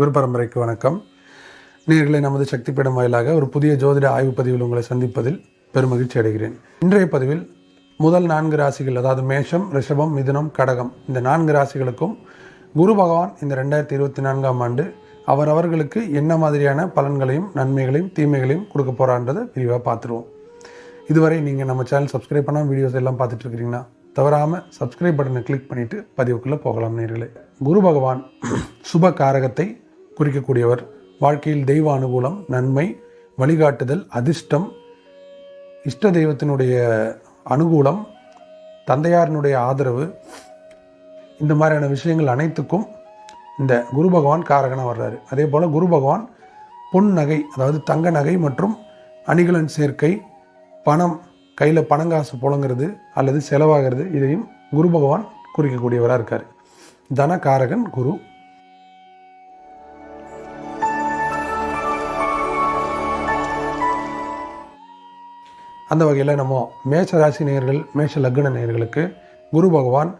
குரு பரம்பரைக்கு வணக்கம். நேர்களை நமது சக்தி பீடம் வாயிலாக ஒரு புதிய ஜோதிட ஆய்வு பதிவில் உங்களை சந்திப்பதில் பெருமகிழ்ச்சி அடைகிறேன். இன்றைய பதிவில் முதல் நான்கு ராசிகள் அதாவது மேஷம் ரிஷபம் மிதுனம் கடகம் இந்த நான்கு ராசிகளுக்கும் குரு பகவான் இந்த ரெண்டாயிரத்தி இருபத்தி நான்காம் ஆண்டு அவரவர்களுக்கு என்ன மாதிரியான பலன்களையும் நன்மைகளையும் தீமைகளையும் கொடுக்க போகிறான்றதை விரிவாக பார்த்துருவோம். இதுவரை நீங்கள் நம்ம சேனல் சப்ஸ்கிரைப் பண்ணால் வீடியோஸ் எல்லாம் பார்த்துட்டு இருக்கிறீங்கன்னா தவறாமல் சப்ஸ்கிரைப் பட்டனை கிளிக் பண்ணிவிட்டு பதிவுக்குள்ளே போகலாம் நேர்களே. குரு பகவான் சுப காரகத்தை குறிக்கக்கூடியவர். வாழ்க்கையில் தெய்வ அனுகூலம் நன்மை வழிகாட்டுதல் அதிர்ஷ்டம் இஷ்ட தெய்வத்தினுடைய அனுகூலம் தந்தையாரினுடைய ஆதரவு இந்த மாதிரியான விஷயங்கள் அனைத்துக்கும் இந்த குரு பகவான் காரகனாக வர்றாரு. அதே போல் குரு பகவான் பொன் நகை அதாவது தங்க நகை மற்றும் அணிகலன் சேர்க்கை பணம் கையில் பணங்காசு புழங்குறது அல்லது செலவாகிறது இதையும் குரு பகவான் குறிக்கக்கூடியவராக இருக்கார். தனகாரகன் குரு. அந்த வகையில் நம்ம மேஷ ராசி நேயர்கள் மேஷ லக்ன நேயர்களுக்கு குரு பகவான்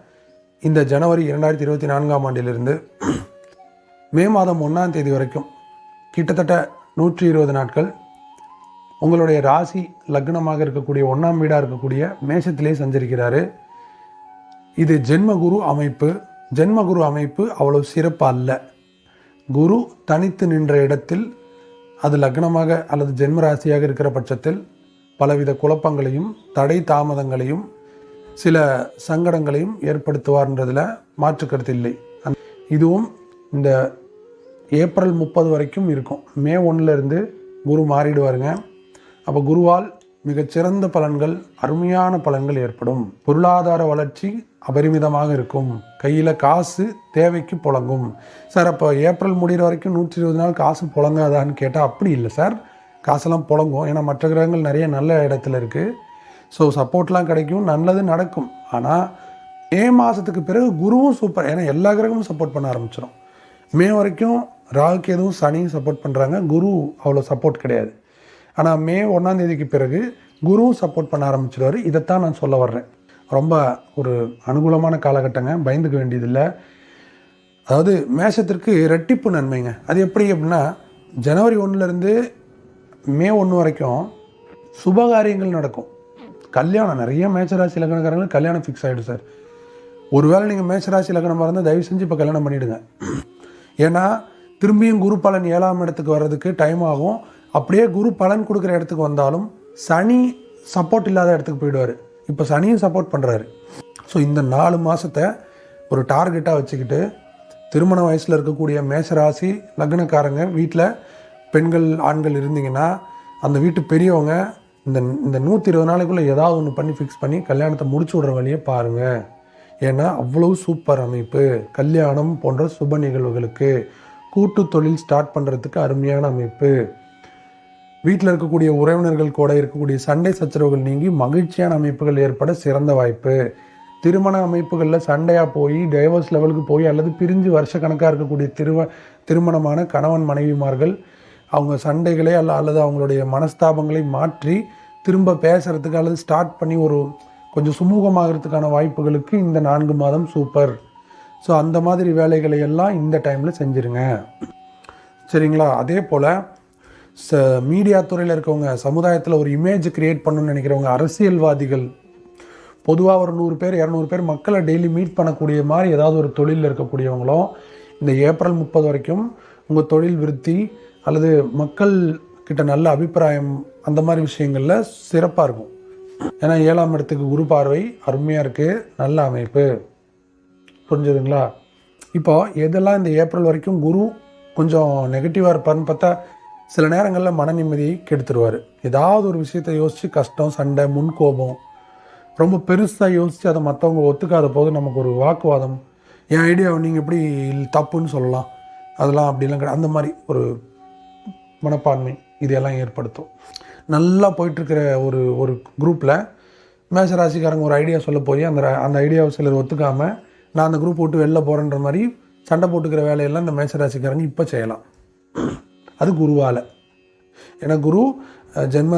இந்த ஜனவரி இரண்டாயிரத்தி இருபத்தி நான்காம் ஆண்டிலிருந்து மே மாதம் ஒன்றாம் தேதி வரைக்கும் கிட்டத்தட்ட நூற்றி இருபது நாட்கள் உங்களுடைய ராசி லக்னமாக இருக்கக்கூடிய ஒன்றாம் வீடாக இருக்கக்கூடிய மேஷத்திலே சஞ்சரிக்கிறாரு. இது ஜென்மகுரு அமைப்பு. ஜென்மகுரு அமைப்பு அவ்வளவு சிறப்பு அல்ல. குரு தனித்து நின்ற இடத்தில் அது லக்னமாக அல்லது ஜென்ம ராசியாக இருக்கிற பட்சத்தில் பலவித குழப்பங்களையும் தடை தாமதங்களையும் சில சங்கடங்களையும் ஏற்படுத்துவார்ன்றதில் மாற்றுக்கருத்து இல்லை. இதுவும் இந்த ஏப்ரல் முப்பது வரைக்கும் இருக்கும். மே ஒண்ணுல இருந்து குரு மாறிடுவாருங்க. அப்போ குருவால் மிகச்சிறந்த பலன்கள் அருமையான பலன்கள் ஏற்படும். பொருளாதார வளர்ச்சி அபரிமிதமாக இருக்கும். கையில் காசு தேவைக்கு புழங்கும். சார் அப்போ ஏப்ரல் முடிகிற வரைக்கும் நூற்றி இருபது நாள் காசு புழங்காதான்னு கேட்டால் அப்படி இல்லை சார். காசெல்லாம் புழங்கும். ஏன்னா மற்ற கிரகங்கள் நிறைய நல்ல இடத்துல இருக்குது ஸோ சப்போர்ட்லாம் கிடைக்கும். நல்லது நடக்கும். ஆனால் மே மாதத்துக்கு பிறகு குருவும் சூப்பர் ஏன்னா எல்லா கிரகமும் சப்போர்ட் பண்ண ஆரம்பிச்சிடும் மே வரைக்கும் ராகுக்கு எதுவும் சனியும் சப்போர்ட் பண்ணுறாங்க குரு அவ்வளோ சப்போர்ட் கிடையாது. ஆனால் மே ஒன்றாந்தேதிக்கு பிறகு குருவும் சப்போர்ட் பண்ண ஆரம்பிச்சிடுவார் இதைத்தான் நான் சொல்ல வர்றேன். ரொம்ப ஒரு அனுகூலமான காலகட்டங்க. பயந்துக்க வேண்டியதில்லை. அதாவது மேஷத்திற்கு ரெட்டிப்பு நன்மைங்க. அது எப்படி அப்படின்னா ஜனவரி ஒன்றுலேருந்து மே ஒன்று வரைக்கும் சுபகாரியங்கள் நடக்கும். கல்யாணம் நிறைய மேச்சராசி லக்னக்காரங்களுக்கு கல்யாணம் ஃபிக்ஸ் ஆகிடும் சார். ஒருவேளை நீங்கள் மேச்சராசி லக்னமாக இருந்தால் தயவு செஞ்சு இப்போ கல்யாணம் பண்ணிவிடுங்க ஏன்னா திரும்பியும் குரு பலன் ஏழாம் இடத்துக்கு வர்றதுக்கு டைம் ஆகும். அப்படியே குரு பலன் கொடுக்குற இடத்துக்கு வந்தாலும் சனி சப்போர்ட் இல்லாத இடத்துக்கு போயிடுவார். இப்போ சனியும் சப்போர்ட் பண்ணுறாரு ஸோ இந்த நாலு மாதத்தை ஒரு டார்கெட்டாக வச்சுக்கிட்டு திருமண வயசில் இருக்கக்கூடிய மேஷராசி லக்னக்காரங்க வீட்டில் பெண்கள் ஆண்கள் இருந்தீங்கன்னா அந்த வீட்டு பெரியவங்க இந்த இந்த நூற்றி இருபது நாளைக்குள்ளே ஏதாவது ஒன்று பண்ணி ஃபிக்ஸ் பண்ணி கல்யாணத்தை முடிச்சு விட்ற வழியை பாருங்கள் ஏன்னா அவ்வளவு சூப்பர் அமைப்பு. கல்யாணம் போன்ற சுப நிகழ்வுகளுக்கு கூட்டு தொழில் ஸ்டார்ட் பண்ணுறதுக்கு அருமையான அமைப்பு. வீட்டில் இருக்கக்கூடிய உறவினர்கள் கூட இருக்கக்கூடிய சண்டை சச்சரவுகள் நீங்கி மகிழ்ச்சியான அமைப்புகள் ஏற்பட சிறந்த வாய்ப்பு. திருமண அமைப்புகளில் சண்டையாக போய் டைவர்ஸ் லெவலுக்கு போய் அல்லது பிரிஞ்சு வருஷக்கணக்காக இருக்கக்கூடிய திருவ திருமணமான கணவன் மனைவிமார்கள் அவங்க சண்டைகளை அல்ல அல்லது அவங்களுடைய மனஸ்தாபங்களை மாற்றி திரும்ப பேசுகிறதுக்கு அல்லது ஸ்டார்ட் பண்ணி ஒரு கொஞ்சம் சுமூகமாகறதுக்கான வாய்ப்புகளுக்கு இந்த நான்கு மாதம் சூப்பர் ஸோ அந்த மாதிரி வேலைகளை எல்லாம் இந்த டைமில் செஞ்சுருங்க. சரிங்களா? அதே போல் ச மீடியா துறையில் இருக்கவங்க சமுதாயத்தில் ஒரு இமேஜ் க்ரியேட் பண்ணணும்னு நினைக்கிறவங்க அரசியல்வாதிகள் பொதுவாக ஒரு நூறு பேர் இரநூறு பேர் மக்களை டெய்லி மீட் பண்ணக்கூடிய மாதிரி ஏதாவது ஒரு தொழிலில் இருக்கக்கூடியவங்களும் இந்த ஏப்ரல் முப்பது வரைக்கும் உங்கள் தொழில் விருத்தி அல்லது மக்கள் கிட்ட நல்ல அபிப்பிராயம் அந்த மாதிரி விஷயங்களில் சிறப்பாக இருக்கும். ஏன்னா ஏழாம் இடத்துக்கு குரு பார்வை அருமையாக இருக்குது நல்ல அமைப்பு. புரிஞ்சுதுங்களா? இப்போ எதெல்லாம் இந்த ஏப்ரல் வரைக்கும் குரு கொஞ்சம் நெகட்டிவாக இருப்பார்னு பார்த்தா சில நேரங்களில் மன நிம்மதியை கெடுத்துருவார். ஏதாவது ஒரு விஷயத்தை யோசித்து கஷ்டம் சண்டை முன்கோபம் ரொம்ப பெருசாக யோசித்து அதை மற்றவங்க ஒத்துக்காத போது நமக்கு ஒரு வாக்குவாதம் என் ஐடியாவை நீங்கள் எப்படி தப்புன்னு சொல்லலாம். அதெல்லாம் அப்படிலாம் கிடையாது. அந்த மாதிரி ஒரு மனப்பான்மை இதையெல்லாம் ஏற்படுத்தும். நல்லா போயிட்டுருக்கிற ஒரு ஒரு குரூப்பில் மேஷ ராசிக்காரங்க ஒரு ஐடியா சொல்ல போய் அந்த அந்த ஐடியாவை சிலர் ஒத்துக்காமல் நான் அந்த குரூப் விட்டு வெளில போகிறேன்ற மாதிரி சண்டை போட்டுக்கிற வேலையெல்லாம் இந்த மேஷ ராசிக்காரங்க இப்போ செய்யலாம். அது குருவால். ஏன்னா குரு ஜென்ம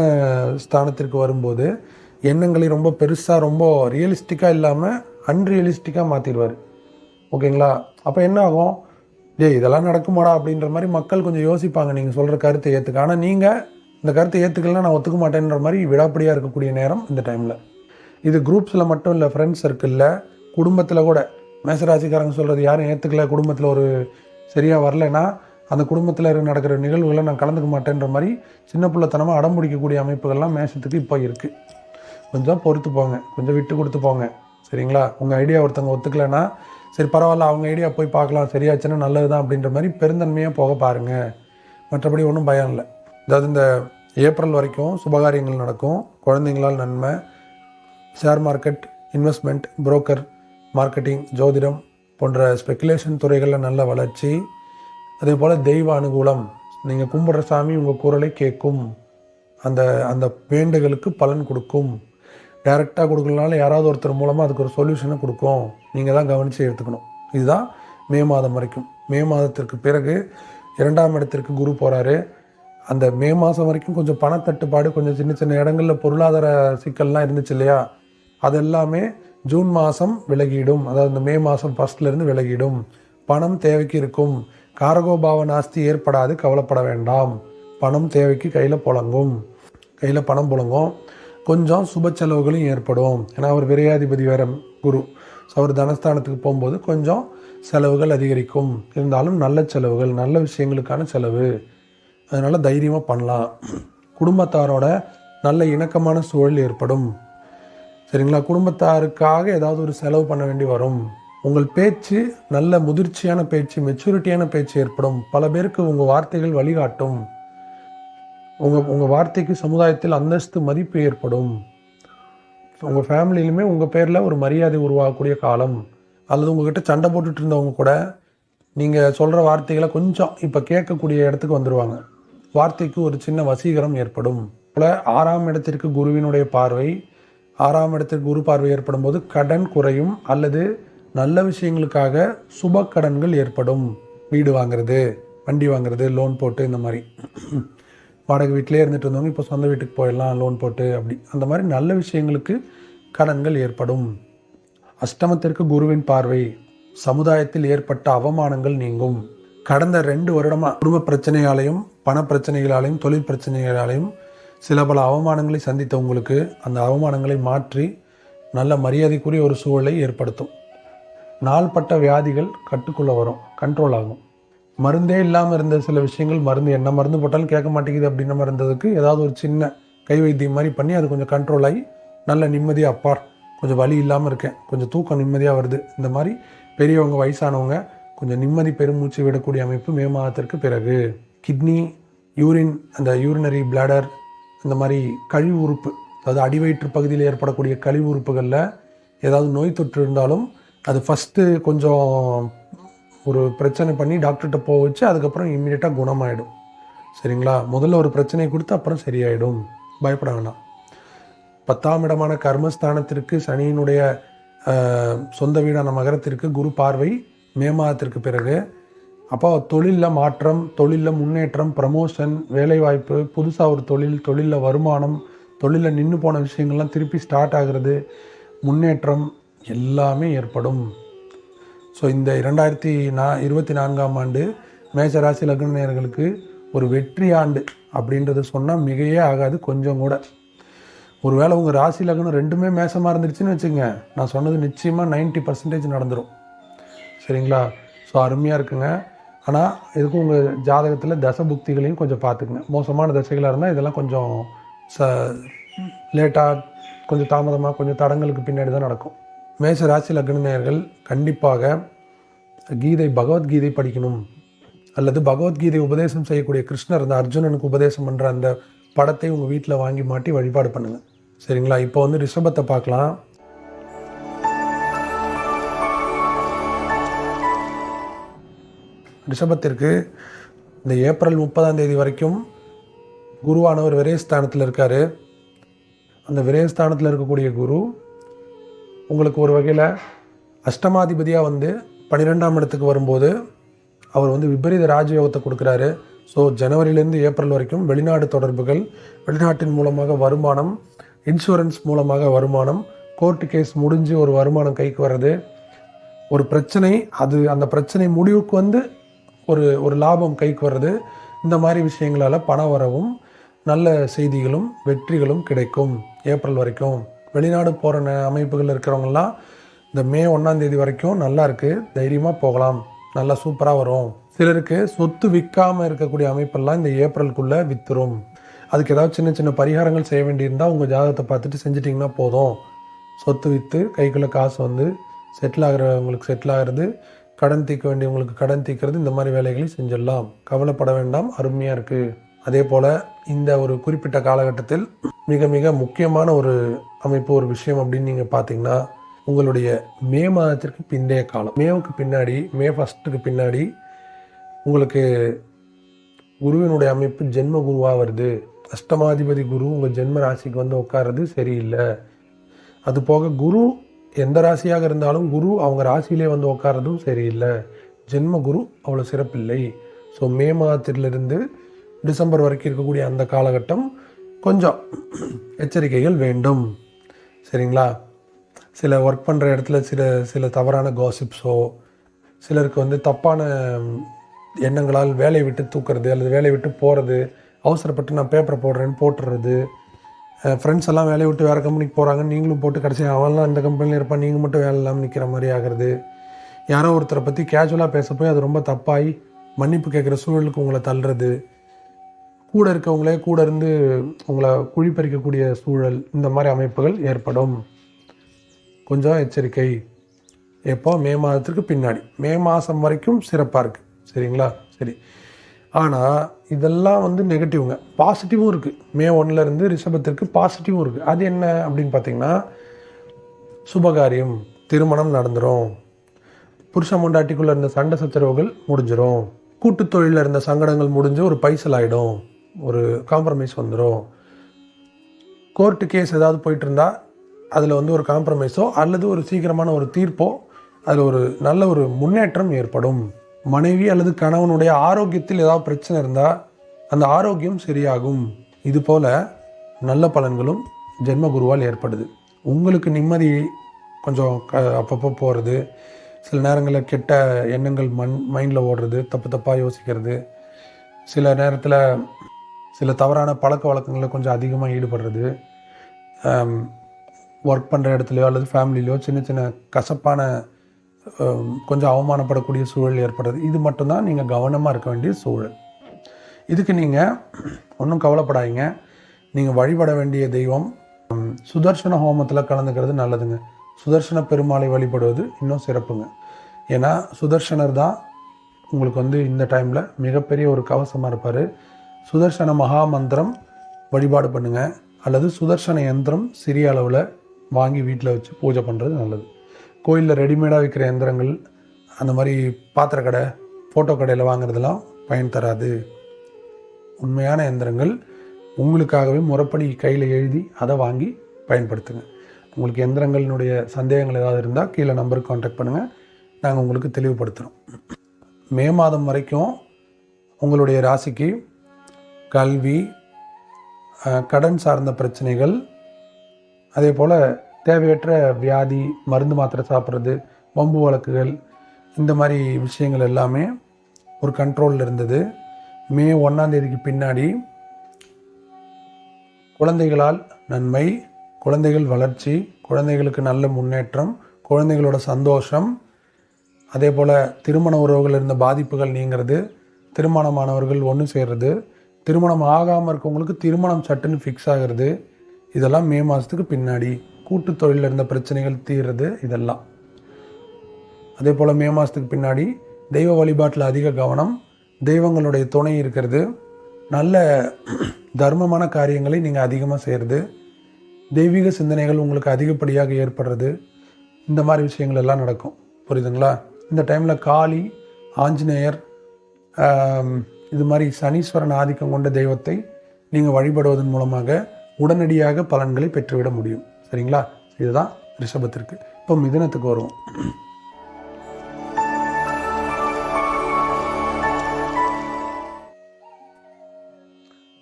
ஸ்தானத்திற்கு வரும்போது எண்ணங்களை ரொம்ப பெருசாக ரொம்ப ரியலிஸ்டிக்காக இல்லாமல் அன்ரியலிஸ்டிக்காக மாற்றிடுவார் ஓகேங்களா? அப்போ என்ன ஆகும்? டே இதெல்லாம் நடக்குமாடா அப்படின்ற மாதிரி மக்கள் கொஞ்சம் யோசிப்பாங்க. நீங்கள் சொல்கிற கருத்தை ஏற்றுக்க ஆனால் நீங்கள் இந்த கருத்தை ஏற்றுக்கலாம் நான் ஒத்துக்க மாட்டேன்ற மாதிரி விடாப்படியாக இருக்கக்கூடிய நேரம் இந்த டைமில் இது குரூப்ஸில் மட்டும் இல்லை ஃப்ரெண்ட்ஸ் சர்க்கிளில் குடும்பத்தில் கூட. மேசராசிக்காரங்க சொல்கிறது யாரும் ஏற்றுக்கல குடும்பத்தில் ஒரு சரியாக வரலைன்னா அந்த குடும்பத்தில் நடக்கிற நிகழ்வுகளை நான் கலந்துக்க மாட்டேன்ற மாதிரி சின்ன பிள்ளைத்தனமாக அடம் பிடிக்கக்கூடிய அமைப்புகள்லாம் மேஷத்துக்கு இப்போ இருக்குது கொஞ்சம் பொறுத்து போங்க. கொஞ்சம் விட்டு கொடுத்து போங்க. சரிங்களா? உங்கள் ஐடியா ஒருத்தவங்க ஒத்துக்கலைன்னா சரி பரவாயில்ல அவங்க ஐடியா போய் பார்க்கலாம். சரியாச்சுன்னா நல்லது தான் அப்படின்ற மாதிரி பெருந்தன்மையாக போக பாருங்கள் மற்றபடி ஒன்றும் பயம் இல்லை. அதாவது இந்த ஏப்ரல் வரைக்கும் சுபகாரியங்கள் நடக்கும். குழந்தைங்களால் நன்மை. Share market investment broker marketing ஜோதிடம் போன்ற ஸ்பெக்குலேஷன் துறைகளில் நல்ல வளர்ச்சி. அதே போல் தெய்வ அனுகூலம். நீங்கள் கும்பிட்ற சாமி உங்கள் குரலை கேட்கும். அந்த அந்த வேண்டுகளுக்கு பலன் கொடுக்கும். டைரெக்டாக கொடுக்கலனாலும் யாராவது ஒருத்தர் மூலமாக அதுக்கு ஒரு சொல்யூஷனை கொடுக்கும். நீங்கள் தான் கவனித்து எடுத்துக்கணும். இதுதான் மே மாதம் வரைக்கும். மே மாதத்திற்கு பிறகு இரண்டாம் இடத்திற்கு குரு போகிறாரு அந்த மே மாதம் வரைக்கும் கொஞ்சம் பணத்தட்டுப்பாடு கொஞ்சம் சின்ன சின்ன இடங்களில் பொருளாதார சிக்கல்லாம் இருந்துச்சு இல்லையா? அது எல்லாமே ஜூன் மாதம் விலகிடும். அதாவது இந்த மே மாதம் ஃபஸ்ட்லேருந்து விலகிடும். பணம் தேவைக்கு இருக்கும். காரகோபாவ நாஸ்தி ஏற்படாது கவலைப்பட வேண்டாம். பணம் தேவைக்கு கையில் புழங்கும். கையில் பணம் புழங்கும். கொஞ்சம் சுப செலவுகளும் ஏற்படும். ஏன்னா அவர் விரையாதிபதி வேற குரு. ஸோ அவர் தனஸ்தானத்துக்கு போகும்போது கொஞ்சம் செலவுகள் அதிகரிக்கும். இருந்தாலும் நல்ல செலவுகள் நல்ல விஷயங்களுக்கான செலவு. அதனால் தைரியமாக பண்ணலாம். குடும்பத்தாரோட நல்ல இணக்கமான சூழல் ஏற்படும். சரிங்களா? குடும்பத்தாருக்காக ஏதாவது ஒரு செலவு பண்ண வேண்டி வரும். உங்கள் பேச்சு நல்ல முதிர்ச்சியான பேச்சு மெச்சூரிட்டியான பேச்சு ஏற்படும். பல பேருக்கு உங்கள் வார்த்தைகள் வழிகாட்டும். உங்கள் உங்கள் வார்த்தைக்கு சமுதாயத்தில் அந்தஸ்து மதிப்பு ஏற்படும். உங்கள் ஃபேமிலியிலுமே உங்கள் பேரில் ஒரு மரியாதை உருவாகக்கூடிய காலம். அல்லது உங்ககிட்ட சண்டை போட்டுட்டு இருந்தவங்க கூட நீங்கள் சொல்கிற வார்த்தைகளை கொஞ்சம் இப்போ கேட்கக்கூடிய இடத்துக்கு வந்துடுவாங்க வார்த்தைக்கு ஒரு சின்ன வசீகரம் ஏற்படும். போல் ஆறாம் இடத்திற்கு குருவினுடைய பார்வை ஆறாம் இடத்திற்கு குரு பார்வை ஏற்படும் போது கடன் குறையும் அல்லது நல்ல விஷயங்களுக்காக சுப கடன்கள் ஏற்படும். வீடு வாங்குறது வண்டி வாங்குறது லோன் போட்டு இந்த மாதிரி. வாடகை வீட்டிலே இருந்துட்டு இருந்தவங்க இப்போ சொந்த வீட்டுக்கு போயிடலாம் லோன் போட்டு அப்படி. அந்த மாதிரி நல்ல விஷயங்களுக்கு கடன்கள் ஏற்படும். அஷ்டமத்திற்கு குருவின் பார்வை சமுதாயத்தில் ஏற்பட்ட அவமானங்கள் நீங்கும். கடந்த ரெண்டு வருடமாக குடும்ப பிரச்சனையாலையும் பண பிரச்சனைகளாலையும் தொழில் பிரச்சனைகளாலையும் சில பல அவமானங்களை சந்தித்த உங்களுக்கு அந்த அவமானங்களை மாற்றி நல்ல மரியாதைக்குரிய ஒரு சூழலை ஏற்படுத்தும். நாள்பட்ட வியாதிகள் கட்டுக்குள்ளே வரும் கண்ட்ரோல் ஆகும். மருந்தே இல்லாமல் இருந்த சில விஷயங்கள் மருந்து என்ன மருந்து போட்டாலும் கேட்க மாட்டேங்குது அப்படின்ற மாதிரி இருந்ததுக்கு ஏதாவது ஒரு சின்ன கை வைத்தியம் மாதிரி பண்ணி அது கொஞ்சம் கண்ட்ரோல் ஆகி நல்ல நிம்மதியாக அப்பார் கொஞ்சம் வலி இல்லாமல் இருக்கேன். கொஞ்சம் தூக்கம் நிம்மதியாக வருது. இந்த மாதிரி பெரியவங்க வயசானவங்க கொஞ்சம் நிம்மதி பெருமூச்சு விடக்கூடிய அமைப்பு மே மாதத்திற்கு பிறகு. கிட்னி யூரின் அந்த யூரினரி பிளாடர் இந்த மாதிரி கழிவு உறுப்பு அதாவது அடிவயிற்று பகுதியில் ஏற்படக்கூடிய கழிவு உறுப்புகளில் ஏதாவது நோய் தொற்று இருந்தாலும் அது ஃபஸ்ட்டு கொஞ்சம் ஒரு பிரச்சனை பண்ணி டாக்டர்கிட்ட போக வச்சு அதுக்கப்புறம் இம்மிடியட்டாக குணமாயிடும். சரிங்களா? முதல்ல ஒரு பிரச்சனையை கொடுத்து அப்புறம் சரியாயிடும். பயப்பட வேணாம். பத்தாம் இடமான கர்மஸ்தானத்திற்கு சனியினுடைய சொந்த வீடான மகரத்திற்கு குரு பார்வை மே மாதத்திற்கு பிறகு. அப்போ தொழிலில் மாற்றம் தொழிலில் முன்னேற்றம் ப்ரமோஷன் வேலைவாய்ப்பு புதுசாக ஒரு தொழில் தொழிலில் வருமானம் தொழிலில் நின்று போன விஷயங்கள்லாம் திருப்பி ஸ்டார்ட் ஆகிறது முன்னேற்றம் எல்லாமே ஏற்படும். ஸோ இந்த இரண்டாயிரத்தி நா இருபத்தி நான்காம் ஆண்டு மேசராசி லக்ன நேயர்களுக்கு ஒரு வெற்றி ஆண்டு அப்படின்றத சொன்னால் மிகையே ஆகாது கொஞ்சம் கூட. ஒருவேளை உங்கள் ராசி லக்னம் ரெண்டுமே மேசமாக இருந்துருச்சுன்னு வச்சுங்க நான் சொன்னது நிச்சயமாக 90% பர்சன்டேஜ் நடந்துடும் சரிங்களா? ஸோ அருமையாக இருக்குங்க. ஆனால் இதுக்கும் உங்கள் ஜாதகத்தில் தச புக்திகளையும் கொஞ்சம் பார்த்துக்குங்க. மோசமான தசைகளாக இருந்தால் இதெல்லாம் கொஞ்சம் ச லேட்டாக கொஞ்சம் தாமதமாக கொஞ்சம் தடங்களுக்கு பின்னாடி தான் நடக்கும். மேச ராசி லக்னநேயர்கள் கண்டிப்பாக கீதை பகவத்கீதை படிக்கணும். அல்லது பகவத்கீதை உபதேசம் செய்யக்கூடிய கிருஷ்ணர் அந்த அர்ஜுனனுக்கு உபதேசம் பண்ணுற அந்த படத்தை உங்கள் வீட்டில் வாங்கி மாட்டி வழிபாடு பண்ணுங்கள் சரிங்களா? இப்போ வந்து ரிஷபத்தை பார்க்கலாம். ரிஷபத்திற்கு இந்த ஏப்ரல் முப்பதாம் தேதி வரைக்கும் குருவானவர் விரயஸ்தானத்தில் இருக்கார். அந்த விரயஸ்தானத்தில் இருக்கக்கூடிய குரு உங்களுக்கு ஒரு வகையில் அஷ்டமாதிபதியாக வந்து பன்னிரெண்டாம் இடத்துக்கு வரும்போது அவர் வந்து விபரீத ராஜயோகத்தை கொடுக்குறாரு. ஸோ ஜனவரியிலேருந்து ஏப்ரல் வரைக்கும் வெளிநாடு தொடர்புகள் வெளிநாட்டின் மூலமாக வருமானம் இன்சூரன்ஸ் மூலமாக வருமானம் கோர்ட்டு கேஸ் முடிஞ்சு ஒரு வருமானம் கைக்கு வர்றது. ஒரு பிரச்சனை அது அந்த பிரச்சனை முடிவுக்கு வந்து ஒரு ஒரு லாபம் கைக்கு வர்றது. இந்த மாதிரி விஷயங்களால் பண வரவும் நல்ல செய்திகளும் வெற்றிகளும் கிடைக்கும் ஏப்ரல் வரைக்கும். வெளிநாடு போகிற அமைப்புகள் இருக்கிறவங்கலாம் இந்த மே ஒன்றாந்தேதி வரைக்கும் நல்லா இருக்குது தைரியமாக போகலாம். நல்லா சூப்பராக வரும். சிலருக்கு சொத்து விற்காமல் இருக்கக்கூடிய அமைப்பெல்லாம் இந்த ஏப்ரலுக்குள்ளே வித்துரும். அதுக்கு ஏதாவது சின்ன சின்ன பரிகாரங்கள் செய்ய வேண்டியிருந்தால் உங்கள் ஜாதகத்தை பார்த்துட்டு செஞ்சிட்டிங்கன்னா போதும். சொத்து விற்று கைக்குள்ளே காசு வந்து செட்டில் ஆகிறவங்களுக்கு செட்டில் ஆகிறது கடன் தீர்க்க வேண்டியவங்களுக்கு கடன் தீர்க்கிறது இந்த மாதிரி வேலைகளை செஞ்சிடலாம். கவலைப்பட வேண்டாம். அருமையாக இருக்குது அதே போல் இந்த ஒரு குறிப்பிட்ட காலகட்டத்தில் மிக மிக முக்கியமான ஒரு அமைப்பு ஒரு விஷயம் அப்படின்னு நீங்கள் பார்த்தீங்கன்னா உங்களுடைய மே மாதத்திற்கு பிந்தைய காலம். மேவுக்கு பின்னாடி மே ஃபஸ்ட்டுக்கு பின்னாடி உங்களுக்கு குருவினுடைய அமைப்பு ஜென்ம குருவாக வருது. அஷ்டமாதிபதி குரு உங்கள் ஜென்ம ராசிக்கு வந்து உட்கார்றது சரியில்லை. அது போக குரு எந்த ராசியாக இருந்தாலும் குரு அவங்க ராசியிலே வந்து உட்கார்றதும் சரியில்லை. ஜென்ம குரு அவ்வளோ சிறப்பில்லை. ஸோ மே மாதத்திலிருந்து டிசம்பர் வரைக்கும் இருக்கக்கூடிய அந்த காலகட்டம் கொஞ்சம் எச்சரிக்கைகள் வேண்டும். சரிங்களா? சில ஒர்க் பண்ணுற இடத்துல சில சில தவறான காசிப்ஸோ சிலருக்கு வந்து தப்பான எண்ணங்களால் வேலையை விட்டு தூக்குறது அல்லது வேலையை விட்டு போகிறது அவசரப்பட்டு நான் பேப்பரை போடுறேன்னு போட்டுறது ஃப்ரெண்ட்ஸ் எல்லாம் வேலையை விட்டு வேறு கம்பெனிக்கு போகிறாங்க நீங்களும் போட்டு கடைசி அவன்லாம் இந்த கம்பெனியில் இருப்பான் நீங்கள் மட்டும் வேலை இல்லாமல் நிற்கிற மாதிரி ஆகிறது. யாரோ ஒருத்தரை பற்றி கேஷுவலாக பேச போய் அது ரொம்ப தப்பாகி மன்னிப்பு கேட்குற சூழலுக்கு உங்களை தள்ளுறது. கூட இருக்கவங்களே கூட இருந்து உங்களை குழி பறிக்கக்கூடிய சூழல் இந்த மாதிரி அமைப்புகள் ஏற்படும். கொஞ்சம் எச்சரிக்கை. எப்போ? மே மாதத்திற்கு பின்னாடி. மே மாதம் வரைக்கும் சிறப்பாக இருக்குது சரிங்களா? சரி. ஆனால் இதெல்லாம் வந்து நெகட்டிவ்ங்க பாசிட்டிவும் இருக்குது மே ஒன்லேருந்து ரிஷபத்திற்கு பாசிட்டிவும் இருக்குது அது என்ன அப்படின்னு பார்த்தீங்கன்னா சுபகாரியம் திருமணம் நடந்துடும் புருஷ முண்டாட்டிக்குள்ளே இருந்த சண்டை சச்சரவுகள் முடிஞ்சிடும் கூட்டு தொழிலில் இருந்த சங்கடங்கள் முடிஞ்சு ஒரு பைசல் ஆகிடும் ஒரு காம்ப்ரமைஸ் வந்துடும் கோர்ட்டு கேஸ் ஏதாவது போயிட்டு இருந்தால் அதில் வந்து ஒரு காம்ப்ரமைஸோ அல்லது ஒரு சீக்கிரமான ஒரு தீர்ப்போ அதில் ஒரு நல்ல ஒரு முன்னேற்றம் ஏற்படும். மனைவி அல்லது கணவனுடைய ஆரோக்கியத்தில் ஏதாவது பிரச்சனை இருந்தால் அந்த ஆரோக்கியம் சரியாகும். இது போல் நல்ல பலன்களும் ஜென்ம குருவால் ஏற்படுது. உங்களுக்கு நிம்மதி கொஞ்சம் க அப்பப்போ போகிறது சில நேரங்களில் கெட்ட எண்ணங்கள் மண் மைண்டில் ஓடுறது தப்பு தப்பாக யோசிக்கிறது சில நேரத்தில் சில தவறான பழக்க வழக்கங்களில் கொஞ்சம் அதிகமாக ஈடுபடுறது ஒர்க் பண்ணுற இடத்துலையோ அல்லது ஃபேமிலியிலையோ சின்ன சின்ன கசப்பான கொஞ்சம் அவமானப்படக்கூடிய சூழல் ஏற்படுறது. இது மட்டும்தான் நீங்கள் கவனமாக இருக்க வேண்டிய சூழல். இதுக்கு நீங்கள் ஒன்றும் கவலைப்படாதீங்க. நீங்கள் வழிபட வேண்டிய தெய்வம் சுதர்சன ஹோமத்தில் கலந்துக்கிறது நல்லதுங்க. சுதர்சன பெருமாளை வழிபடுவது இன்னும் சிறப்புங்க. ஏன்னா சுதர்சனர் தான் உங்களுக்கு வந்து இந்த டைமில் மிகப்பெரிய ஒரு கவசமாக இருப்பார். சுதர்சன மகா மந்திரம் வழிபாடு பண்ணுங்கள் அல்லது சுதர்சன யந்திரம் சிறிய அளவில் வாங்கி வீட்டில் வச்சு பூஜை பண்ணுறது நல்லது. கோயிலில் ரெடிமேடாக விற்கிற எந்திரங்கள் அந்த மாதிரி பாத்திர கடை ஃபோட்டோ கடையில் வாங்குறதெல்லாம் பயன் தராது. உண்மையான எந்திரங்கள் உங்களுக்காகவே முறைப்படி கையில் எழுதி அதை வாங்கி பயன்படுத்துங்க. உங்களுக்கு எந்திரங்களினுடைய சந்தேகங்கள் ஏதாவது இருந்தால் கீழே நம்பருக்கு காண்டாக்ட் பண்ணுங்கள் நாங்கள் உங்களுக்கு தெளிவுபடுத்துகிறோம் மே மாதம் வரைக்கும் உங்களுடைய ராசிக்கு கல்வி கடன் சார்ந்த பிரச்சனைகள் அதே போல் தேவையற்ற வியாதி மருந்து மாத்திரை சாப்பிட்றது வம்பு வழக்குகள் இந்த மாதிரி விஷயங்கள் எல்லாமே ஒரு கண்ட்ரோலில் இருந்தது. மே ஒன்றாந்தேதிக்கு பின்னாடி குழந்தைகளால் நன்மை குழந்தைகள் வளர்ச்சி குழந்தைகளுக்கு நல்ல முன்னேற்றம் குழந்தைகளோட சந்தோஷம் அதே போல் திருமண உறவுகள் இருந்த பாதிப்புகள் நீங்கிறது திருமணமானவர்கள் ஒன்று சேர்றது திருமணம் ஆகாமல் இருக்கவங்களுக்கு திருமணம் சட்டுன்னு ஃபிக்ஸ் ஆகிறது. இதெல்லாம் மே மாதத்துக்கு பின்னாடி. கூட்டு தொழிலில் இருந்த பிரச்சனைகள் தீர்றது இதெல்லாம். அதே போல் மே மாதத்துக்கு பின்னாடி தெய்வ வழிபாட்டில் அதிக கவனம் தெய்வங்களுடைய துணை இருக்கிறது. நல்ல தர்மமான காரியங்களை நீங்கள் அதிகமாக செய்கிறது தெய்வீக சிந்தனைகள் உங்களுக்கு அதிகப்படியாக ஏற்படுறது. இந்த மாதிரி விஷயங்கள் எல்லாம் நடக்கும். புரியுதுங்களா? இந்த டைமில் காளி ஆஞ்சநேயர் இது மாதிரி சனீஸ்வரன் ஆதிக்கம் கொண்ட தெய்வத்தை நீங்கள் வழிபடுவதன் மூலமாக உடனடியாக பலன்களை பெற்றுவிட முடியும். சரிங்களா? இதுதான் ரிஷபத்திற்கு. இப்போ மிதனத்துக்கு வருவோம்.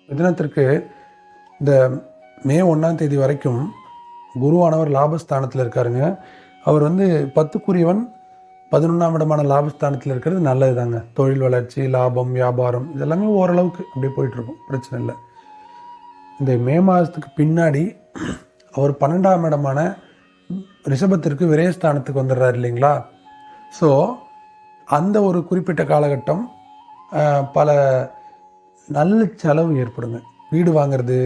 மிதனத்திற்கு இந்த மே ஒன்றாம் தேதி வரைக்கும் குருவானவர் லாபஸ்தானத்தில் இருக்காருங்க. அவர் வந்து பத்துக்குரியவன் பதினொன்றாம் இடமான லாபஸ்தானத்தில் இருக்கிறது நல்லது தாங்க தொழில் வளர்ச்சி லாபம் வியாபாரம் இதெல்லாமே ஓரளவுக்கு அப்படியே போயிட்டுருக்கும். பிரச்சனை இல்லை. இந்த மே மாதத்துக்கு பின்னாடி அவர் பன்னெண்டாம் இடமான ரிஷபத்திற்கு விரயஸ்தானத்துக்கு வந்துடுறாரு இல்லைங்களா? ஸோ அந்த ஒரு குறிப்பிட்ட காலகட்டம் பல நல்ல செலவு ஏற்படுங்க. வீடு வாங்குறது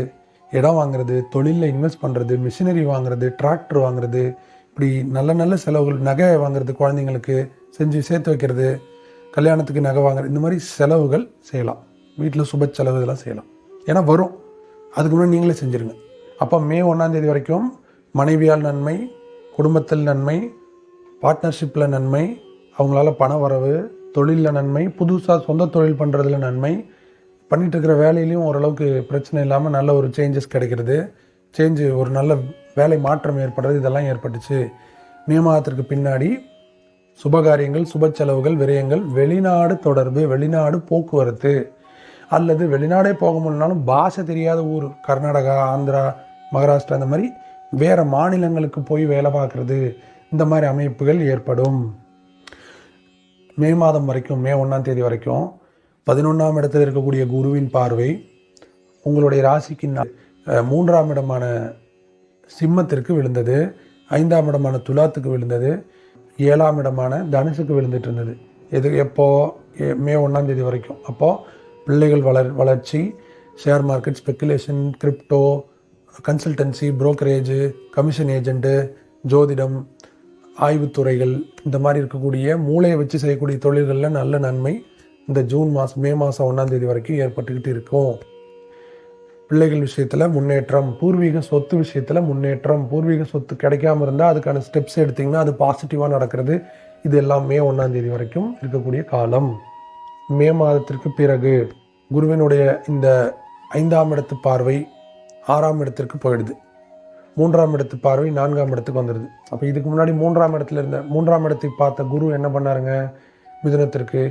இடம் வாங்குறது தொழிலில் இன்வெஸ்ட் பண்ணுறது மிஷினரி வாங்குறது டிராக்டர் வாங்குறது இப்படி நல்ல நல்ல செலவுகள் நகை வாங்குறது குழந்தைங்களுக்கு செஞ்சு சேர்த்து வைக்கிறது கல்யாணத்துக்கு நகை வாங்குறது இந்த மாதிரி செலவுகள் செய்யலாம். வீட்டில் சுப செலவு இதெல்லாம் செய்யலாம். ஏன்னா வரும். அதுக்கு முன்னாடி நீங்களே செஞ்சுருங்க. அப்போ மே ஒன்றாந்தேதி வரைக்கும் மனைவியால் நன்மை குடும்பத்தில் நன்மை பார்ட்னர்ஷிப்பில் நன்மை அவங்களால பண வரவு தொழிலில் நன்மை புதுசாக சொந்த தொழில் பண்ணுறதுல நன்மை பண்ணிகிட்டு இருக்கிற வேலையிலையும் ஓரளவுக்கு பிரச்சனை இல்லாமல் நல்ல ஒரு சேஞ்சஸ் கிடைக்கிறது. சேஞ்சு ஒரு நல்ல வேலை மாற்றம் ஏற்படுறது இதெல்லாம் ஏற்பட்டுச்சு. மே மாதத்திற்கு பின்னாடி சுபகாரியங்கள் சுப செலவுகள் விரயங்கள் வெளிநாடு தொடர்பு வெளிநாடு போக்குவரத்து அல்லது வெளிநாடே போக முடியலனாலும் பாஷை தெரியாத ஊர் கர்நாடகா ஆந்திரா மகாராஷ்டிரா இந்த மாதிரி வேறு மாநிலங்களுக்கு போய் வேலை பார்க்குறது இந்த மாதிரி அமைப்புகள் ஏற்படும். மே மாதம் வரைக்கும் மே ஒன்றாம் தேதி வரைக்கும் பதினொன்றாம் இடத்தில் இருக்கக்கூடிய குருவின் பார்வை உங்களுடைய ராசிக்கு மூன்றாம் இடமான சிம்மத்திற்கு விழுந்தது. ஐந்தாம் இடமான துலாத்துக்கு விழுந்தது. ஏழாம் இடமான தனுசுக்கு விழுந்துட்டு இருந்தது. இது எப்போது மே ஒன்றாம் தேதி வரைக்கும். அப்போது பிள்ளைகள் வளர் வளர்ச்சி share market speculation crypto consultancy brokerage commission agent ஜோதிடம் ஆய்வுத்துறைகள் இந்த மாதிரி இருக்கக்கூடிய மூளையை வச்சு செய்யக்கூடிய தொழில்களில் நல்ல நன்மை இந்த ஜூன் மாதம் மே மாதம் ஒன்றாந்தேதி வரைக்கும் ஏற்பட்டுக்கிட்டு இருக்கும். பிள்ளைகள் விஷயத்தில் முன்னேற்றம் பூர்வீக சொத்து விஷயத்தில் முன்னேற்றம் பூர்வீக சொத்து கிடைக்காம இருந்தால் அதுக்கான ஸ்டெப்ஸ் எடுத்திங்கன்னா அது பாசிட்டிவாக நடக்கிறது. இது எல்லாம் மே ஒன்றாந்தேதி வரைக்கும் இருக்கக்கூடிய காலம். மே மாதத்திற்கு பிறகு குருவினுடைய இந்த ஐந்தாம் இடத்து பார்வை ஆறாம் இடத்திற்கு போயிடுது. மூன்றாம் இடத்து பார்வை நான்காம் இடத்துக்கு வந்துடுது. அப்போ இதுக்கு முன்னாடி மூன்றாம் இடத்துல இருந்த மூன்றாம் இடத்தை பார்த்த குரு என்ன பண்ணாருங்க? மிதுனத்திற்கு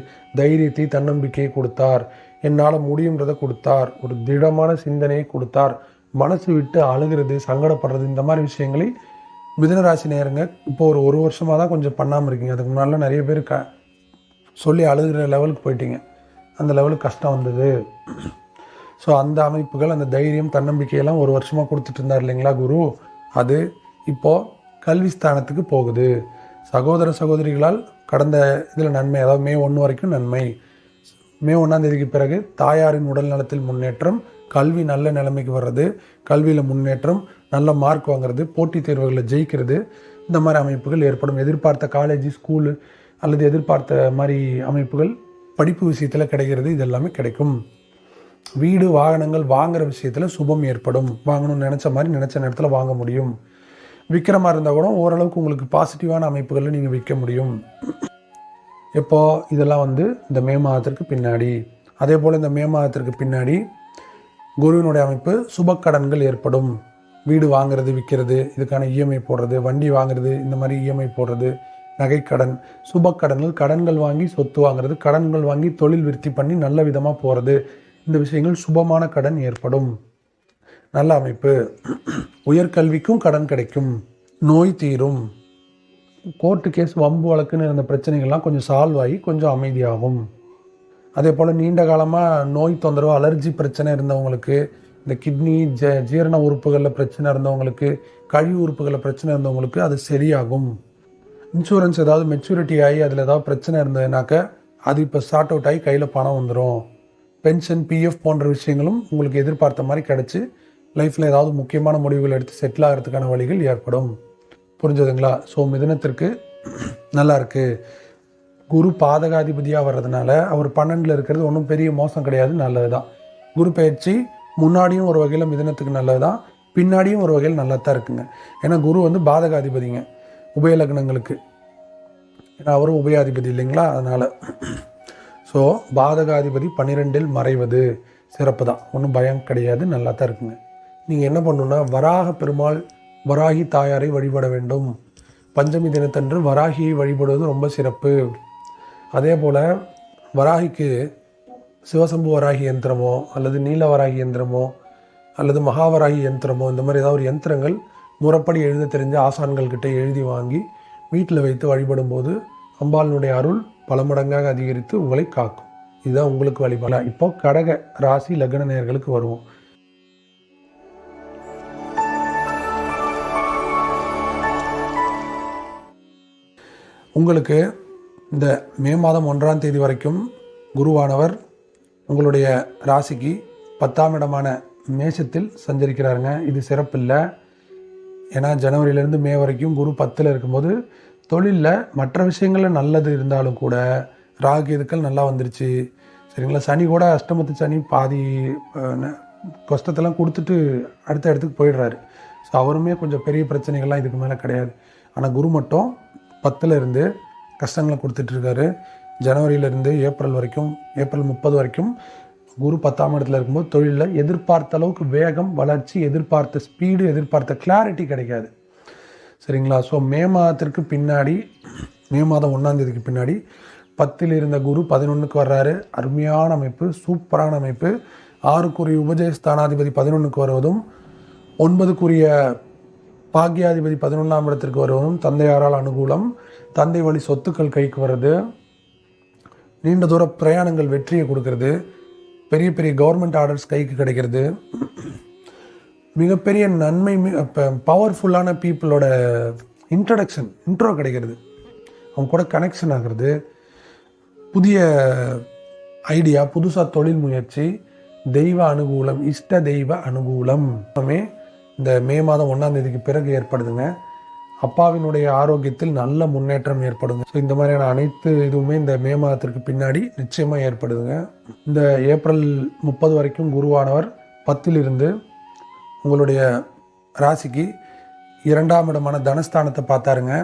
தைரியத்தை தன்னம்பிக்கையை கொடுத்தார். என்னால் முடியுன்றதை கொடுத்தார். ஒரு திடமான சிந்தனையை கொடுத்தார். மனசு விட்டு அழுகிறது சங்கடப்படுறது இந்த மாதிரி விஷயங்களை மிதுன ராசி நேரங்க இப்போ ஒரு ஒரு வருஷமாக தான் கொஞ்சம் பண்ணாமல் இருக்கீங்க. அதுக்கு முன்னாடிலாம் நிறைய பேர் க சொல்லி அழுகிற லெவலுக்கு போயிட்டீங்க. அந்த லெவலுக்கு கஷ்டம் வந்தது. ஸோ அந்த அமைப்புகள் அந்த தைரியம் தன்னம்பிக்கையெல்லாம் ஒரு வருஷமாக கொடுத்துட்டு இருந்தார் இல்லைங்களா குரு? அது இப்போது கல்வி ஸ்தானத்துக்கு போகுது. சகோதர சகோதரிகளால் கடந்த இதில் நன்மை அதாவது மே ஒன்று வரைக்கும் நன்மை. மே ஒன்றாம் தேதிக்கு பிறகு தாயாரின் உடல் நலத்தில் முன்னேற்றம் கல்வி நல்ல நிலைமைக்கு வர்றது கல்வியில் முன்னேற்றம் நல்ல மார்க் வாங்குறது போட்டித் தேர்வுகளில் ஜெயிக்கிறது இந்த மாதிரி அமைப்புகள் ஏற்படும். எதிர்பார்த்த காலேஜ் ஸ்கூலு அல்லது எதிர்பார்த்த மாதிரி அமைப்புகள் படிப்பு விஷயத்தில் கிடைக்கிறது இது எல்லாமே கிடைக்கும். வீடு வாகனங்கள் வாங்குகிற விஷயத்தில் சுபம் ஏற்படும். வாங்கணும்னு நினச்ச மாதிரி நினச்ச நேரத்தில் வாங்க முடியும். விற்கிற மாதிரி இருந்தால் கூட ஓரளவுக்கு உங்களுக்கு பாசிட்டிவான அமைப்புகளில் நீங்கள் விற்க முடியும். எப்போ? இதெல்லாம் வந்து இந்த மே மாதத்திற்கு பின்னாடி. அதே போல் இந்த மே மாதத்திற்கு பின்னாடி குருவினுடைய அமைப்பு சுபக்கடன்கள் ஏற்படும். வீடு வாங்குறது விற்கிறது இதுக்கான இஎம்ஐ போடுறது வண்டி வாங்குறது இந்த மாதிரி இஎம்ஐ போடுறது நகைக்கடன் சுபக்கடன்கள் கடன்கள் வாங்கி சொத்து வாங்குறது கடன்கள் வாங்கி தொழில் விருத்தி பண்ணி நல்ல விதமாக போகிறது இந்த விஷயங்கள் சுபமான கடன் ஏற்படும். நல்ல அமைப்பு. உயர்கல்விக்கும் கடன் கிடைக்கும். நோய் தீரும். கோர்ட்டு கேஸ் வம்பு வழக்குன்னு இருந்த பிரச்சனைகள்லாம் கொஞ்சம் சால்வ் ஆகி கொஞ்சம் அமைதியாகும். அதே போல் நீண்ட காலமாக நோய் தொந்தரவு அலர்ஜி பிரச்சனை இருந்தவங்களுக்கு இந்த கிட்னி ஜ ஜீரண உறுப்புகளில் பிரச்சனை இருந்தவங்களுக்கு கழிவு உறுப்புகளில் பிரச்சனை இருந்தவங்களுக்கு அது சரியாகும். இன்சூரன்ஸ் ஏதாவது மெச்சூரிட்டி ஆகி அதில் ஏதாவது பிரச்சனை இருந்ததுனாக்க அது இப்போ சார்ட் அவுட் ஆகி கையில் பணம் வந்துடும் பென்ஷன் பிஎஃப் போன்ற விஷயங்களும் உங்களுக்கு எதிர்பார்த்த மாதிரி கிடச்சி லைஃப்பில் ஏதாவது முக்கியமான முடிவுகள் எடுத்து செட்டில் ஆகிறதுக்கான வழிகள் ஏற்படும். புரிஞ்சதுங்களா? ஸோ மிதனத்திற்கு நல்லா இருக்குது குரு பாதகாதிபதியாக வர்றதுனால அவர் பன்னெண்டில் இருக்கிறது ஒன்றும் பெரிய மோசம் கிடையாது நல்லது தான் குரு பயிற்சி முன்னாடியும் ஒரு வகையில் மிதனத்துக்கு நல்லது தான் பின்னாடியும் ஒரு வகையில் நல்லா தான் இருக்குங்க. ஏன்னா குரு வந்து பாதகாதிபதிங்க உபயலக்னங்களுக்கு ஏன்னா அவரும் உபயாதிபதி இல்லைங்களா? அதனால். ஸோ பாதகாதிபதி பன்னிரெண்டில் மறைவது சிறப்பு தான் ஒன்றும் பயம் கிடையாது நல்லா தான் இருக்குங்க. நீங்கள் என்ன பண்ணணுன்னா வராக பெருமாள் வராகி தாயாரை வழிபட வேண்டும். பஞ்சமி தினத்தன்று வராகியை வழிபடுவது ரொம்ப சிறப்பு. அதே போல் வராகிக்கு சிவசம்பு வராகி யந்திரமோ அல்லது நீல வராகி யந்திரமோ அல்லது மகாவராகி யந்திரமோ இந்த மாதிரி ஏதாவது ஒரு யந்திரங்கள் முறப்படி எழுத தெரிஞ்ச ஆசான்கள்கிட்ட எழுதி வாங்கி வீட்டில் வைத்து வழிபடும்போது அம்பாளினுடைய அருள் பல மடங்காக அதிகரித்து உங்களை காக்கும். இதுதான் உங்களுக்கு வழிபாடு. இப்போ கடக ராசி லக்ன நேயர்களுக்கு வருவோம். உங்களுக்கு இந்த மே மாதம் ஒன்றாம் தேதி வரைக்கும் குருவானவர் உங்களுடைய ராசிக்கு பத்தாம் இடமான மேஷத்தில் சஞ்சரிக்கிறாருங்க. இது சிறப்பில்லை. ஏன்னா ஜனவரியிலேருந்து மே வரைக்கும் குரு பத்தில் இருக்கும்போது தொழிலில் மற்ற விஷயங்களில் நல்லது இருந்தாலும் கூட ராகு இதுக்கள் நல்லா வந்துருச்சு. சரிங்களா? சனி கூட அஷ்டமத்து சனி பாதி ந- கஷ்டத்தெல்லாம் கொடுத்துட்டு அடுத்த இடத்துக்கு போயிடுறாரு. ஸோ அவருமே கொஞ்சம் பெரிய பிரச்சனைகள்லாம் இதுக்கு மேலே கிடையாது. ஆனால் குரு மட்டும் பத்துலேருந்து கஷ்டங்களை கொடுத்துட்ருக்காரு. ஜனவரியிலேருந்து ஏப்ரல் வரைக்கும் ஏப்ரல் முப்பது வரைக்கும் குரு பத்தாம் இடத்துல இருக்கும்போது தொழிலில் எதிர்பார்த்த அளவுக்கு வேகம் வளர்ச்சி எதிர்பார்த்த ஸ்பீடு எதிர்பார்த்த கிளாரிட்டி கிடைக்காது. சரிங்களா? ஸோ மே மாதத்திற்கு பின்னாடி மே மாதம் ஒன்றாந்தேதிக்கு பின்னாடி பத்தில் இருந்த குரு பதினொன்றுக்கு வர்றாரு. அருமையான அமைப்பு சூப்பரான அமைப்பு. ஆறுக்குரிய உபஜய ஸ்தானாதிபதி பதினொன்றுக்கு வருவதும் ஒன்பதுக்குரிய பாக்கியாதிபதி பதினொன்றாம் இடத்திற்கு வருவதும் தந்தையாரால் அனுகூலம். தந்தை வழி சொத்துக்கள் கைக்கு வர்றது. நீண்ட தூர பிரயாணங்கள் வெற்றியை கொடுக்கறது. பெரிய பெரிய கவர்மெண்ட் ஆர்டர்ஸ் கைக்கு கிடைக்கிறது. மிகப்பெரிய நன்மை பவர்ஃபுல்லான பீப்புளோட இன்ட்ரடக்ஷன் இன்ட்ரோ கிடைக்கிறது. அவங்க கூட கனெக்ஷன் ஆகிறது. புதிய ஐடியா புதுசாக தொழில் முயற்சி தெய்வ அனுகூலம் இஷ்ட தெய்வ அனுகூலம். எல்லாமே இந்த மே மாதம் ஒன்றாம் தேதிக்கு பிறகு ஏற்படுதுங்க. அப்பாவினுடைய ஆரோக்கியத்தில் நல்ல முன்னேற்றம் ஏற்படுங்க ஸோ இந்த மாதிரியான அனைத்து இதுவுமே இந்த மே மாதத்திற்கு பின்னாடி நிச்சயமாக ஏற்படுதுங்க. இந்த ஏப்ரல் முப்பது வரைக்கும் குருவானவர் பத்திலிருந்து உங்களுடைய ராசிக்கு இரண்டாம் இடமான தனஸ்தானத்தை பார்த்தாருங்க.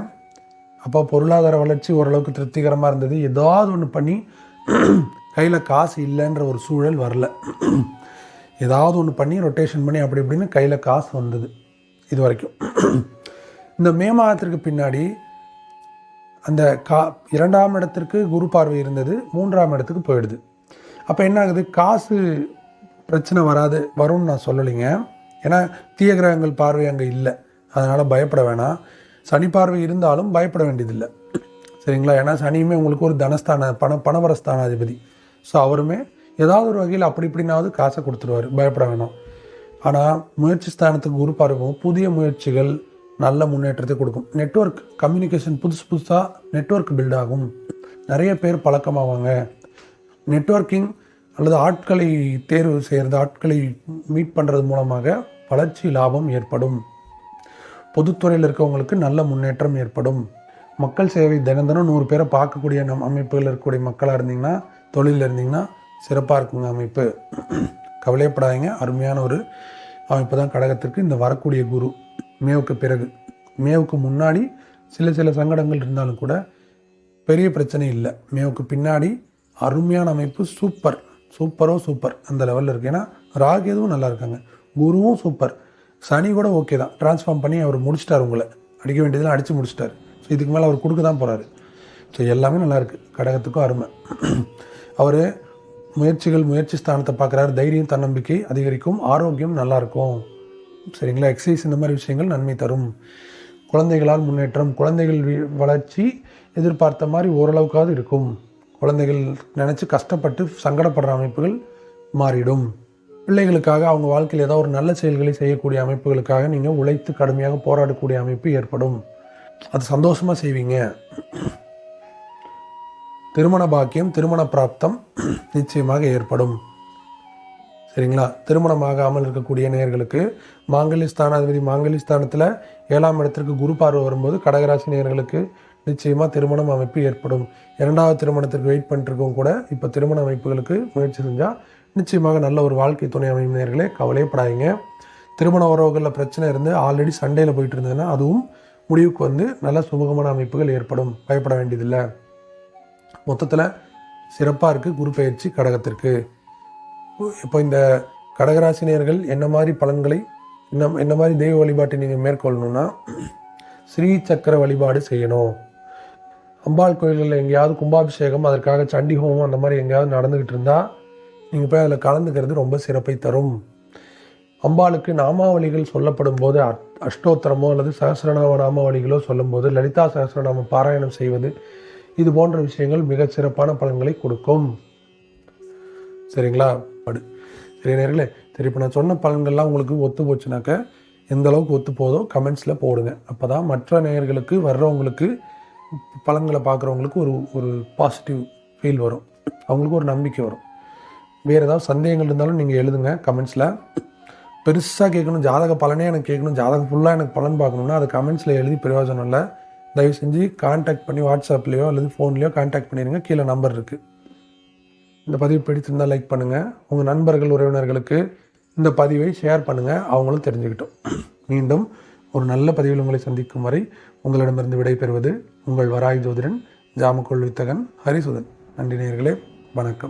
அப்போ பொருளாதார வளர்ச்சி ஓரளவுக்கு திருப்திகரமாக இருந்தது. ஏதாவது ஒன்று பண்ணி கையில் காசு இல்லைன்ற ஒரு சூழல் வரல. ஏதாவது ஒன்று பண்ணி ரொட்டேஷன் பண்ணி அப்படி இப்படின்னு கையில் காசு வந்தது. இது வரைக்கும். இந்த மே மாதத்திற்கு பின்னாடி அந்த கா இரண்டாம் இடத்திற்கு குரு பார்வை இருந்தது மூன்றாம் இடத்துக்கு போயிடுது. அப்போ என்ன ஆகுது காசு பிரச்சனை வராது வரும்னு நான் சொல்லலைங்க. ஏன்னா தீய கிரகங்கள் பார்வை அங்கே இல்லை. அதனால் பயப்பட வேணாம். சனி பார்வை இருந்தாலும் பயப்பட வேண்டியதில்லை. சரிங்களா? ஏன்னா சனியுமே உங்களுக்கு ஒரு தனஸ்தான பண பணவரஸ்தானாதிபதி. ஸோ அவருமே ஏதாவது ஒரு வகையில் அப்படி இப்படினாவது காசை கொடுத்துருவார். பயப்பட வேணாம். ஆனால் முயற்சி ஸ்தானத்துக்கு குரு பார்க்கும் புதிய முயற்சிகள் நல்ல முன்னேற்றத்தை கொடுக்கும். நெட்வொர்க் கம்யூனிகேஷன் புதுசு புதுசாக நெட்வொர்க் பில்ட் ஆகும். நிறைய பேர் பழக்கமாவாங்க. நெட்வொர்க்கிங் அல்லது ஆட்களை தேர்வு செய்கிறது ஆட்களை மீட் பண்ணுறது மூலமாக வளர்ச்சி லாபம் ஏற்படும். பொதுத்துறையில் இருக்கவங்களுக்கு நல்ல முன்னேற்றம் ஏற்படும். மக்கள் சேவை தினம் தினம் நூறு பேரை பார்க்கக்கூடிய நம் அமைப்புகள் இருக்கக்கூடிய மக்களாக இருந்தீங்கன்னா தொழிலில் இருந்தீங்கன்னா சிறப்பாக இருக்குங்க அமைப்பு. கவலையப்படாதீங்க. அருமையான ஒரு அமைப்பு தான் கடகத்திற்கு. இந்த வரக்கூடிய குரு மேவுக்கு பிறகு. மேவுக்கு முன்னாடி சில சில சங்கடங்கள் இருந்தாலும் கூட பெரிய பிரச்சனை இல்லை. மேவுக்கு பின்னாடி அருமையான அமைப்பு சூப்பர். சூப்பரோ சூப்பர் அந்த லெவலில் இருக்குது ஏன்னா ராகேதுவும் நல்லா இருக்காங்க. குருவும் சூப்பர். சனி கூட ஓகே தான். ட்ரான்ஸ்ஃபார்ம் பண்ணி அவர் முடிச்சிட்டார் உங்களை. அடிக்க வேண்டியதெல்லாம் அடித்து முடிச்சிட்டார். ஸோ இதுக்கு மேலே அவர் கொடுக்க தான் போகிறாரு ஸோ எல்லாமே நல்லாயிருக்கு கடகத்துக்கும் அருமை. அவர் முயற்சிகள் முயற்சி ஸ்தானத்தை பார்க்குறாரு. தைரியம் தன்னம்பிக்கை அதிகரிக்கும். ஆரோக்கியம் நல்லாயிருக்கும். சரிங்களா? எக்ஸசைஸ் இந்த மாதிரி விஷயங்கள் நன்மை தரும். குழந்தைகளால் முன்னேற்றம் குழந்தைகள் வி- வளர்ச்சி எதிர்பார்த்த மாதிரி ஓரளவுக்காவது இருக்கும். குழந்தைகள் நினச்சி கஷ்டப்பட்டு சங்கடப்படுற அமைப்புகள் மாறிடும். பிள்ளைகளுக்காக அவங்க வாழ்க்கையில் ஏதாவது ஒரு நல்ல செயல்களை செய்யக்கூடிய அமைப்புகளுக்காக நீங்கள் உழைத்து கடுமையாக போராடக்கூடிய அமைப்பு ஏற்படும். அது சந்தோஷமாக செய்வீங்க. திருமண பாக்கியம் திருமண பிராப்தம் நிச்சயமாக ஏற்படும். சரிங்களா? திருமணமாகாமல் இருக்கக்கூடிய நேர்களுக்கு மாங்கலி ஸ்தானாதிபதி மாங்கலி ஸ்தானத்தில் ஏழாம் இடத்திற்கு குரு பார்வை வரும்போது கடகராசி நேர்களுக்கு நிச்சயமாக திருமணம் அமைப்பு ஏற்படும். இரண்டாவது திருமணத்திற்கு வெயிட் பண்ணிட்டுருக்கோம் கூட இப்போ திருமண அமைப்புகளுக்கு முயற்சி செஞ்சால் நிச்சயமாக நல்ல ஒரு வாழ்க்கை துணை அமையும் நேர்களே கவலையப்படாதீங்க. திருமண உறவுகளில் பிரச்சனை இருந்து ஆல்ரெடி சண்டையில் போயிட்டு இருந்ததுன்னா அதுவும் முடிவுக்கு வந்து நல்ல சுமூகமான அமைப்புகள் ஏற்படும். பயப்பட வேண்டியதில்லை. மொத்தத்தில் சிறப்பாக இருக்குது குரு பயிற்சி கடகத்திற்கு. இப்போ இந்த கடகராசினியர்கள் என்ன மாதிரி பலன்களை என்ன என்ன மாதிரி தெய்வ வழிபாட்டை நீங்கள் மேற்கொள்ளணும்னா ஸ்ரீ சக்கர வழிபாடு செய்யணும். அம்பாள் கோயில்களில் எங்கேயாவது கும்பாபிஷேகம் அதற்காக சண்டி ஹோமம் அந்த மாதிரி எங்கேயாவது நடந்துக்கிட்டு இருந்தால் நீங்கள் போய் அதில் கலந்துக்கிறது ரொம்ப சிறப்பை தரும். அம்பாளுக்கு நாமாவளிகள் சொல்லப்படும் போது அட்- அஷ்டோத்திரமோ அல்லது சகசிரநாம நாமாவளிகளோ சொல்லும்போது லலிதா சகசிரநாம பாராயணம் செய்வது இது போன்ற விஷயங்கள் மிக சிறப்பான பலன்களை கொடுக்கும். சரிங்களா? படு. சரி நேர்களே சரி இப்போ நான் சொன்ன பலன்கள்லாம் உங்களுக்கு ஒத்து போச்சுனாக்க எந்த அளவுக்கு ஒத்து போதோ கமெண்ட்ஸில் போடுங்க. அப்போ தான் மற்ற நேயர்களுக்கு வர்றவங்களுக்கு பலன்களை பார்க்குறவங்களுக்கு ஒரு ஒரு பாசிட்டிவ் ஃபீல் வரும். அவங்களுக்கு ஒரு நம்பிக்கை வரும். வேறு ஏதாவது சந்தேகங்கள் இருந்தாலும் நீங்கள் எழுதுங்க கமெண்ட்ஸில். பெருசாக கேட்கணும் ஜாதக பலனே எனக்கு கேட்கணும் ஜாதகம் ஃபுல்லாக எனக்கு பலன் பார்க்கணுன்னா அது கமெண்ட்ஸில் எழுதி பிரயோஜனம் இல்லை. தயவு செஞ்சு காண்டாக்ட் பண்ணி வாட்ஸ்அப்லேயோ அல்லது ஃபோன்லேயோ காண்டாக்ட் பண்ணிடுங்க கீழே நம்பர் இருக்குது இந்த பதிவு பிடித்திருந்தால் லைக் பண்ணுங்கள் உங்கள் நண்பர்கள் உறவினர்களுக்கு இந்த பதிவை ஷேர் பண்ணுங்கள் அவங்களும் தெரிஞ்சுக்கிட்டோம். மீண்டும் ஒரு நல்ல பதிவில் உங்களை சந்திக்கும் வரை உங்களிடமிருந்து விடைபெறுவது உங்கள் வராய் ஜோதிடன் ஜாமக்கோள் வித்தகன் ஹரிசுதன். நன்றி நேர்களே வணக்கம்.